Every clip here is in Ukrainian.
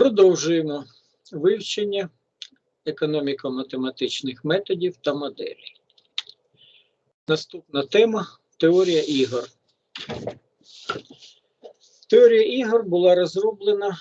Продовжуємо вивчення економіко-математичних методів та моделей. Наступна тема теорія ігор. Теорія ігор була розроблена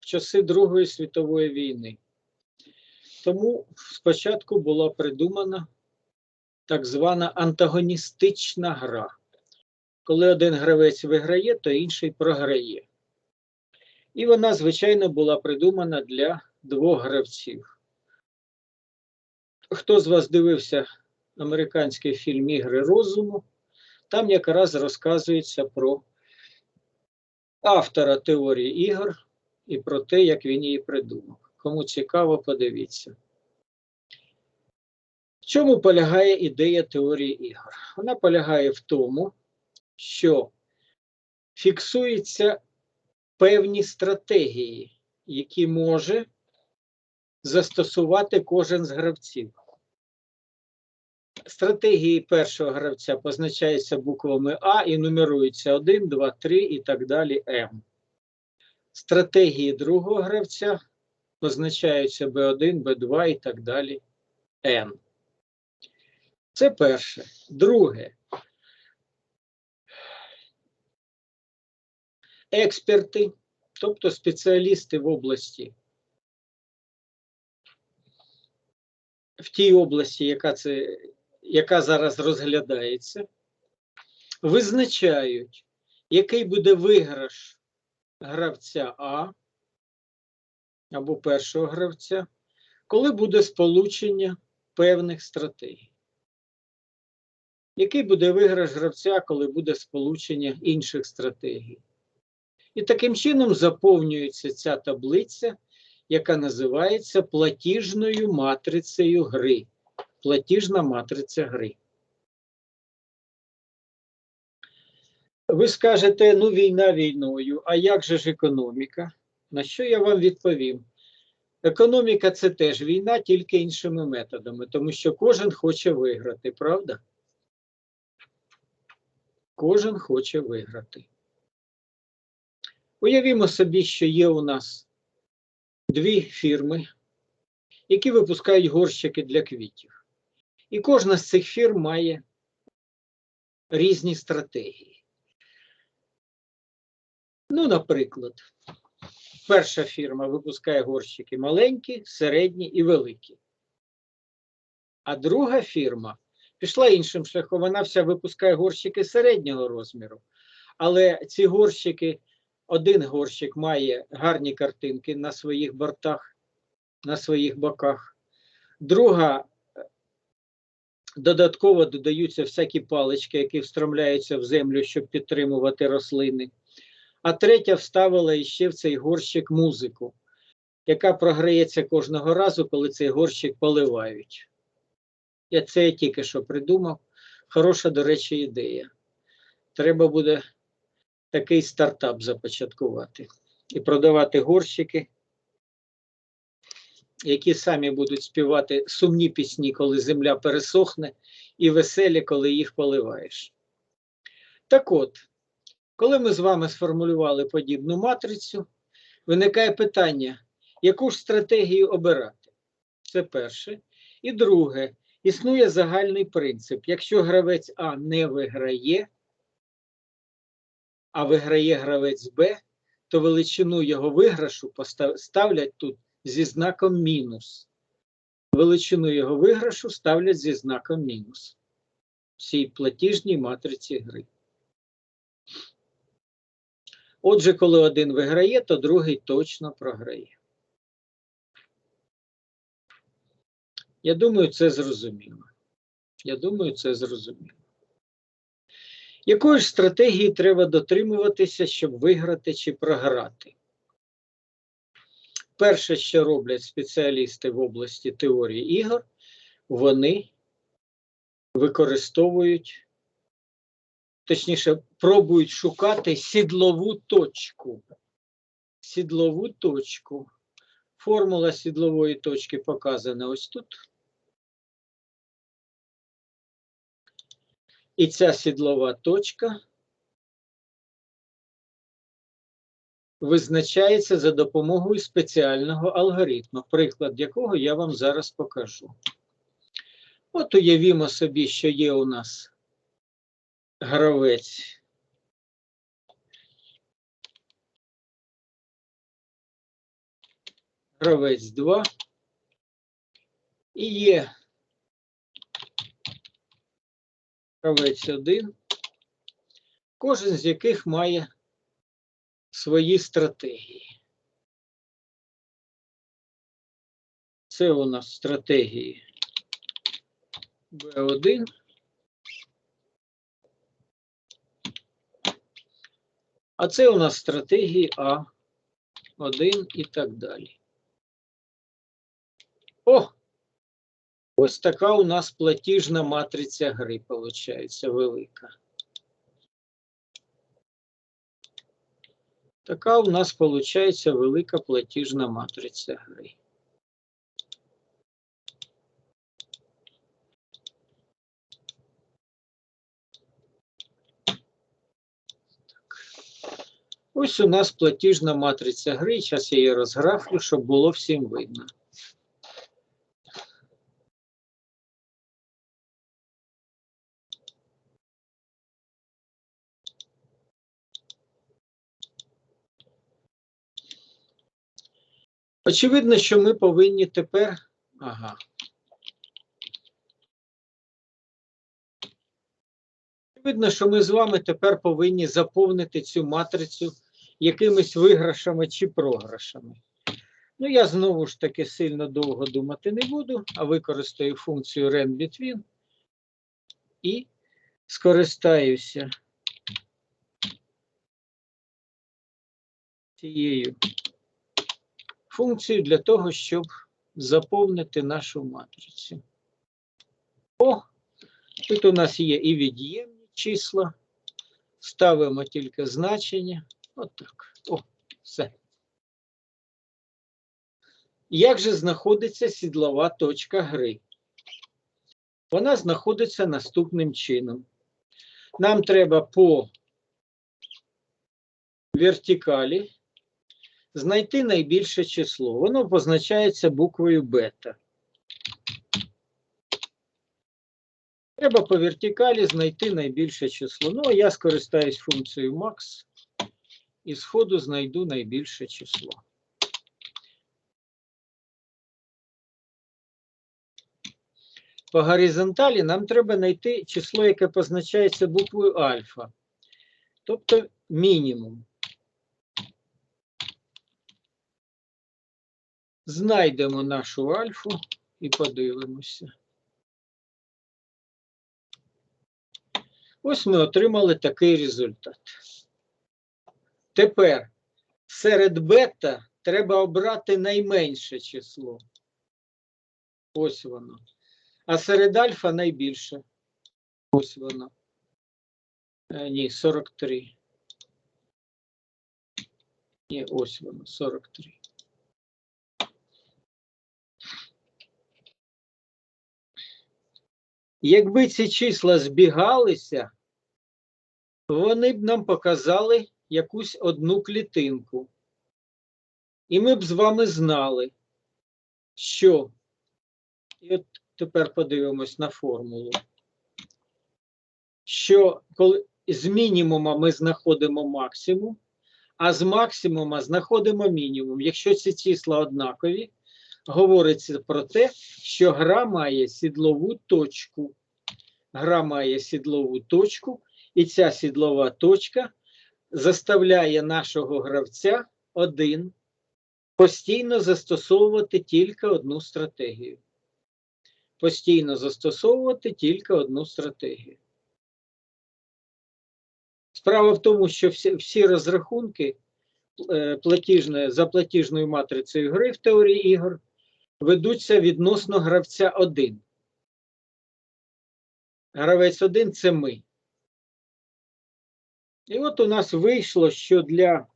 в часи Другої світової війни. Тому спочатку була придумана так звана антагоністична гра. Коли один гравець виграє, то інший програє. І вона, звичайно, була придумана для двох гравців. Хто з вас дивився американський фільм Ігри розуму? Там якраз розказується про автора теорії ігор і про те, як він її придумав. Кому цікаво, подивіться. В чому полягає ідея теорії ігор? Вона полягає в тому, що фіксуються певні стратегії, які може застосувати кожен з гравців. Стратегії першого гравця позначаються буквами А і нумеруються 1, 2, 3 і так далі М. Стратегії другого гравця позначаються Б1, Б2 і так далі Н. Це перше. Друге. Експерти, тобто спеціалісти в області, в тій області, яка, це, яка зараз розглядається, визначають, який буде виграш гравця А або першого гравця, коли буде сполучення певних стратегій. Який буде виграш гравця, коли буде сполучення інших стратегій? І таким чином заповнюється ця таблиця, яка називається платіжною матрицею гри. Платіжна матриця гри. Ви скажете, ну війна війною, а як же ж економіка? На що я вам відповім? Економіка це теж війна, тільки іншими методами, тому що кожен хоче виграти, правда? Кожен хоче виграти. Уявімо собі, що є у нас дві фірми, які випускають горщики для квітів. І кожна з цих фірм має різні стратегії. Ну, наприклад, перша фірма випускає горщики маленькі, середні і великі. А друга фірма пішла іншим шляхом. Вона вся випускає горщики середнього розміру. Але ці горщики один горщик має гарні картинки на своїх бортах, на своїх боках. Друга додатково додаються всякі палички, які встромляються в землю, щоб підтримувати рослини. А третя вставила іще в цей горщик музику, яка програється кожного разу, коли цей горщик поливають. Я це я тільки що придумав. Хороша, до речі, ідея. Треба буде такий стартап започаткувати і продавати горщики, які самі будуть співати сумні пісні, коли земля пересохне, і веселі, коли їх поливаєш. Так от, коли ми з вами сформулювали подібну матрицю, виникає питання, яку ж стратегію обирати? Це перше. І друге, існує загальний принцип: якщо гравець А не виграє, а виграє гравець Б, то величину його виграшу ставлять тут зі знаком мінус. Величину його виграшу ставлять зі знаком мінус. Всій платіжній матриці гри. Отже, коли один виграє, то другий точно програє. Я думаю, це зрозуміло. Я думаю, це зрозуміло. Якої ж стратегії треба дотримуватися, щоб виграти чи програти? Перше, що роблять спеціалісти в області теорії ігор, вони використовують, точніше, пробують шукати сідлову точку. Сідлову точку. Формула сідлової точки показана ось тут. І ця сідлова точка визначається за допомогою спеціального алгоритму, приклад якого я вам зараз покажу. От уявімо собі, що є у нас гравець. Гравець 2. І є гравець 1, кожен з яких має свої стратегії. Це у нас стратегії Б1. А це у нас стратегії А1 і так далі. О! Ось така у нас платіжна матриця гри, виходить, велика. Така у нас виходить велика платіжна матриця гри. Ось у нас платіжна матриця гри. Зараз я її розграфлю, щоб було всім видно. Очевидно, що ми повинні тепер. Ага. Очевидно, що ми з вами тепер повинні заповнити цю матрицю якимись виграшами чи програшами. Ну, я знову ж таки сильно довго думати не буду, а використаю функцію RenBetween і скористаюся цією функцію для того, щоб заповнити нашу матрицю. О, тут у нас є і від'ємні числа. Ставимо тільки значення. Отак. О, все. Як же знаходиться сідлова точка гри? Вона знаходиться наступним чином. Нам треба по вертикалі знайти найбільше число. Воно позначається буквою бета. Треба по вертикалі знайти найбільше число. Ну, а я скористаюсь функцією max і сходу знайду найбільше число. По горизонталі нам треба знайти число, яке позначається буквою альфа, тобто мінімум. Знайдемо нашу альфу і подивимося. Ось ми отримали такий результат. Тепер серед бета треба обрати найменше число. Ось воно. А серед альфа найбільше. Ось воно. Е, ні, 43. Ні, ось воно, 43. Якби ці числа збігалися, вони б нам показали якусь одну клітинку. І ми б з вами знали, що, і от тепер подивимось на формулу, що коли з мінімума ми знаходимо максимум, а з максимума знаходимо мінімум. Якщо ці числа однакові, говориться про те, що гра має сідлову точку. Гра має сідлову точку, і ця сідлова точка заставляє нашого гравця один постійно застосовувати тільки одну стратегію. Постійно застосовувати тільки одну стратегію. Справа в тому, що всі всі розрахунки е, платіжної, за платіжною матрицею гри в теорії ігор ведуться відносно гравця 1. Гравець 1 це ми. І от у нас вийшло, що для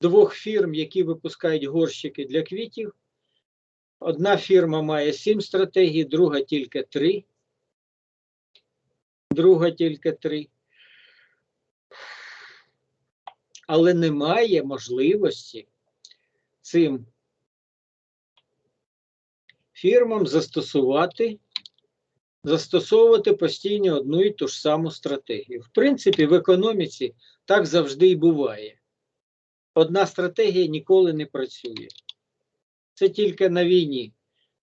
двох фірм, які випускають горщики для квітів, одна фірма має 7 стратегій, друга тільки 3. Друга тільки 3. але немає можливості цим фірмам застосувати, застосовувати постійно одну і ту ж саму стратегію. В принципі, в економіці так завжди і буває. Одна стратегія ніколи не працює. Це тільки на війні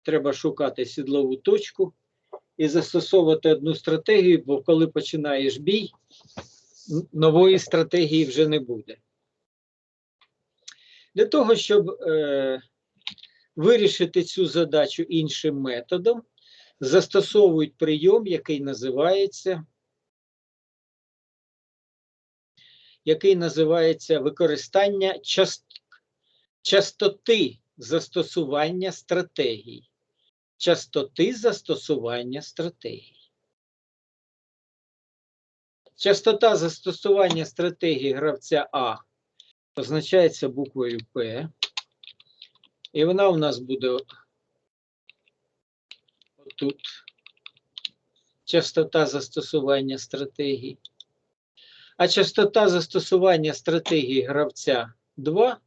треба шукати сідлову точку і застосовувати одну стратегію, бо коли починаєш бій, нової стратегії вже не буде. Для того, щоб е, вирішити цю задачу іншим методом, застосовують прийом, який називається, який називається використання част, частоти застосування стратегій. Частоти застосування стратегій. Частота застосування стратегії гравця А позначається буквою П. І вона у нас буде тут. Частота застосування стратегії. А частота застосування стратегії гравця 2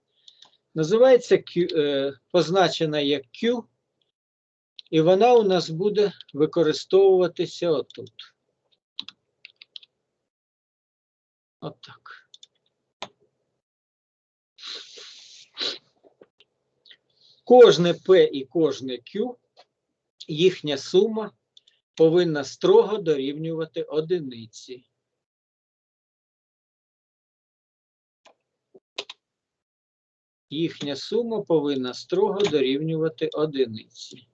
називається Q, е, позначена як Q, і вона у нас буде використовуватися отут. Отак. Кожне P і кожне Q, їхня сума повинна строго дорівнювати одиниці. Їхня сума повинна строго дорівнювати одиниці.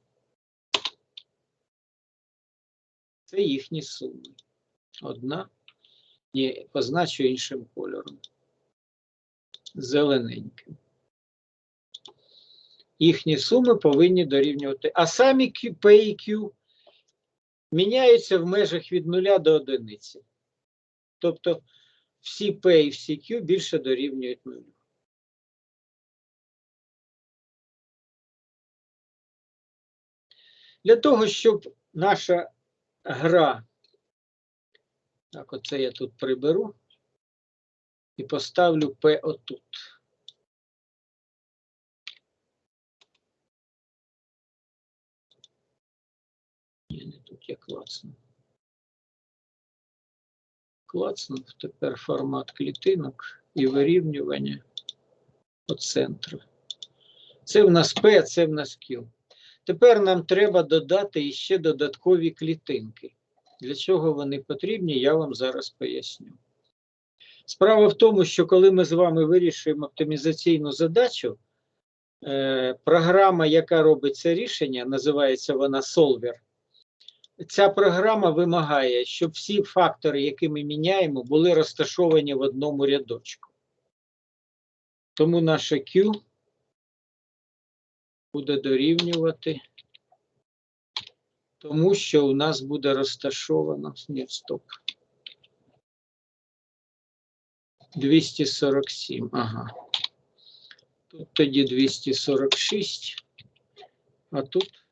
Це їхні суми. Одна. Ні, позначу іншим кольором. Зелененьким. Їхні суми повинні дорівнювати. А самі P і Q міняються в межах від 0 до одиниці. Тобто всі P і всі Q більше дорівнюють 0. Для того, щоб наша гра, так, оце я тут приберу і поставлю P отут. Я клацнув. Клацнув тепер формат клітинок і вирівнювання по центру. Це в нас P, це в нас Q. Тепер нам треба додати іще додаткові клітинки. Для чого вони потрібні, я вам зараз поясню. Справа в тому, що коли ми з вами вирішуємо оптимізаційну задачу, е, програма, яка робить це рішення, називається вона Solver. Ця програма вимагає, щоб всі фактори, які ми міняємо, були розташовані в одному рядочку. Тому наше Q буде дорівнювати, тому що у нас буде розташовано. Ні, стоп. 247. Ага. Тут тоді 246, а тут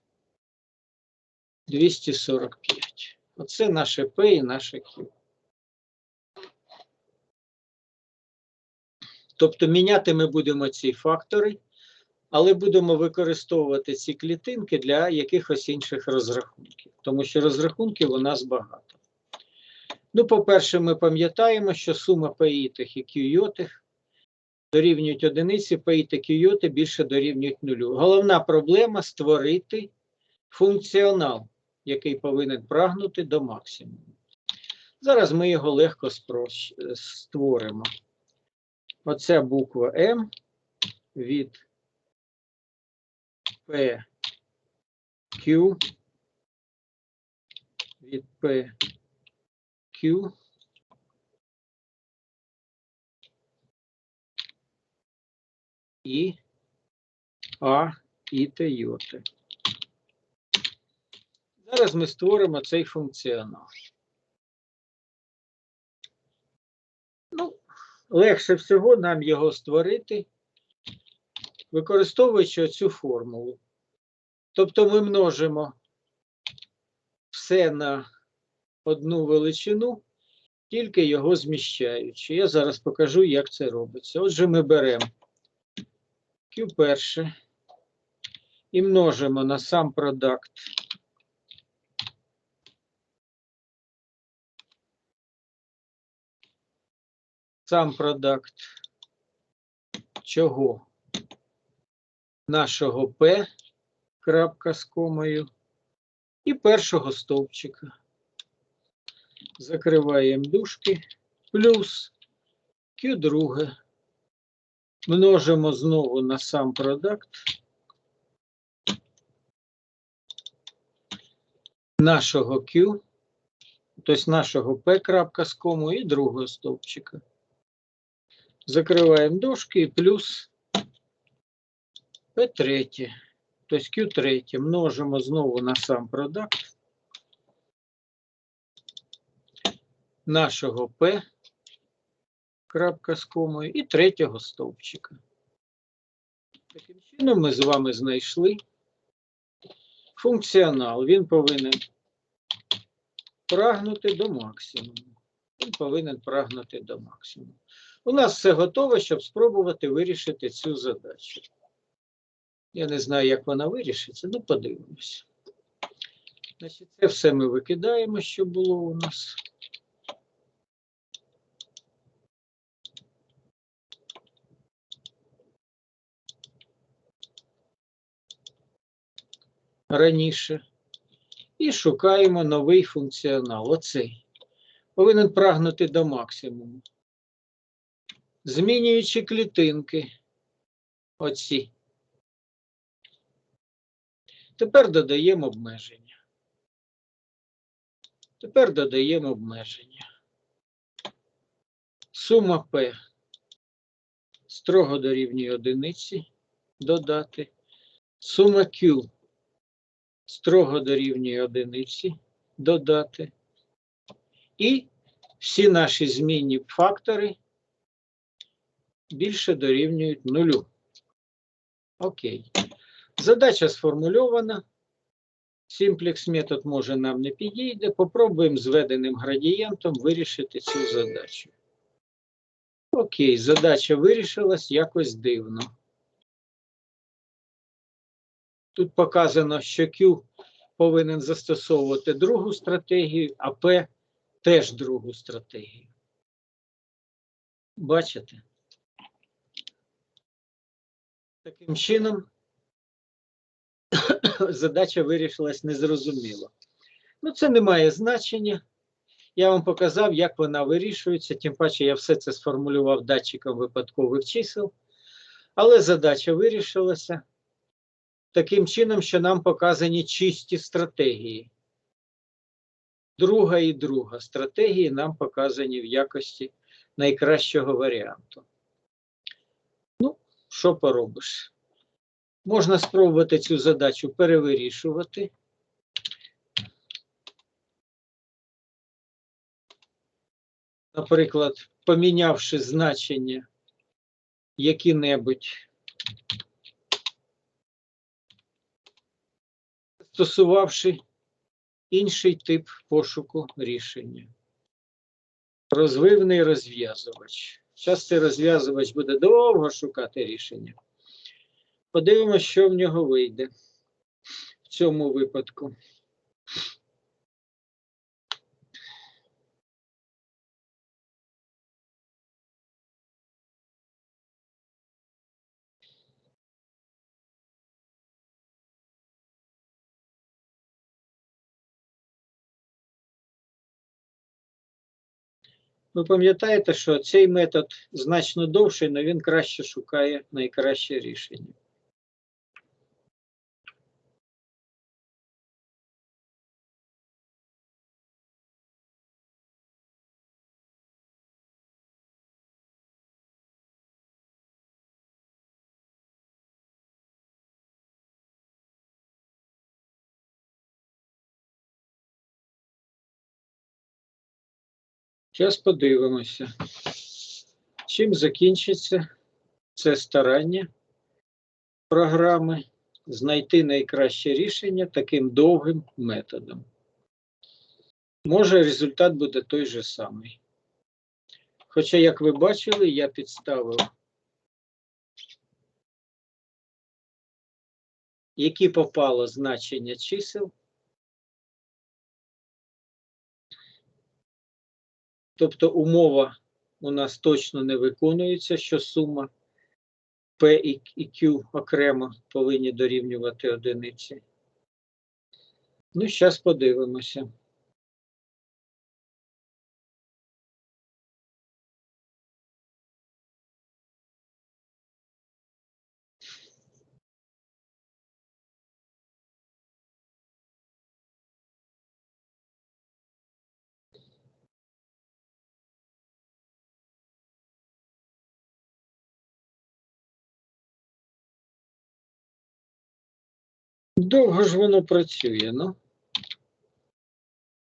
245. Оце наше P і наше Q. Тобто міняти ми будемо ці фактори, але будемо використовувати ці клітинки для якихось інших розрахунків, тому що розрахунків у нас багато. Ну, по-перше, ми пам'ятаємо, що сума паїтих і кюйотих дорівнюють одиниці, паїти кюйоти більше дорівнюють нулю. Головна проблема створити функціонал, який повинен прагнути до максимуму. Зараз ми його легко створимо. Оця буква М від P, Q, від P, Q, і А, і Т. Зараз ми створимо цей функціонал. Ну, легше всього нам його створити, використовуючи цю формулу. Тобто ми множимо все на одну величину, тільки його зміщаючи. Я зараз покажу, як це робиться. Отже, ми беремо Q перше і множимо на сам продукт сам продукт чого? Нашого P крапка з комою і першого стовпчика. Закриваємо дужки плюс Q друге. Множимо знову на сам продукт нашого Q, тобто нашого P крапка з кому і другого стовпчика. Закриваємо дужки і плюс P третє, тобто Q третє. Множимо знову на сам продукт нашого P крапка з комою і третього стовпчика. Таким чином ми з вами знайшли функціонал. Він повинен прагнути до максимуму. Він повинен прагнути до максимуму. У нас все готове, щоб спробувати вирішити цю задачу. Я не знаю, як вона вирішиться, ну подивимось. Значить, це все ми викидаємо, що було у нас. Раніше. І шукаємо новий функціонал. Оцей. Повинен прагнути до максимуму. Змінюючи клітинки. Оці. Тепер додаємо обмеження. Тепер додаємо обмеження. Сума P строго дорівнює одиниці додати. Сума Q строго дорівнює одиниці додати. І всі наші змінні фактори більше дорівнюють нулю. Окей. Задача сформульована. Simplex метод може нам не підійде. Попробуємо зведеним градієнтом вирішити цю задачу. Окей, задача вирішилась якось дивно. Тут показано, що Q повинен застосовувати другу стратегію, а P теж другу стратегію. Бачите? Таким чином, задача вирішилась незрозуміло. Ну, це не має значення. Я вам показав, як вона вирішується, тим паче я все це сформулював датчиком випадкових чисел. Але задача вирішилася таким чином, що нам показані чисті стратегії. Друга і друга стратегії нам показані в якості найкращого варіанту. Що поробиш? Можна спробувати цю задачу перевирішувати. Наприклад, помінявши значення які-небудь, стосувавши інший тип пошуку рішення. Розвивний розв'язувач. Зараз цей розв'язувач буде довго шукати рішення. Подивимося, що в нього вийде в цьому випадку. Ви пам'ятаєте, що цей метод значно довший, але він краще шукає найкраще рішення. Зараз подивимося, чим закінчиться це старання програми знайти найкраще рішення таким довгим методом. Може, результат буде той же самий. Хоча, як ви бачили, я підставив. Які попало значення чисел. Тобто умова у нас точно не виконується, що сума P і Q окремо повинні дорівнювати одиниці. Ну, зараз подивимося. Довго ж воно працює, ну.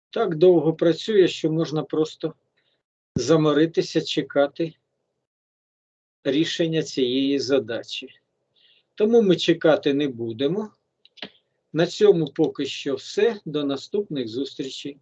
Так довго працює, що можна просто заморитися, чекати рішення цієї задачі. Тому ми чекати не будемо. На цьому поки що все. До наступних зустрічей.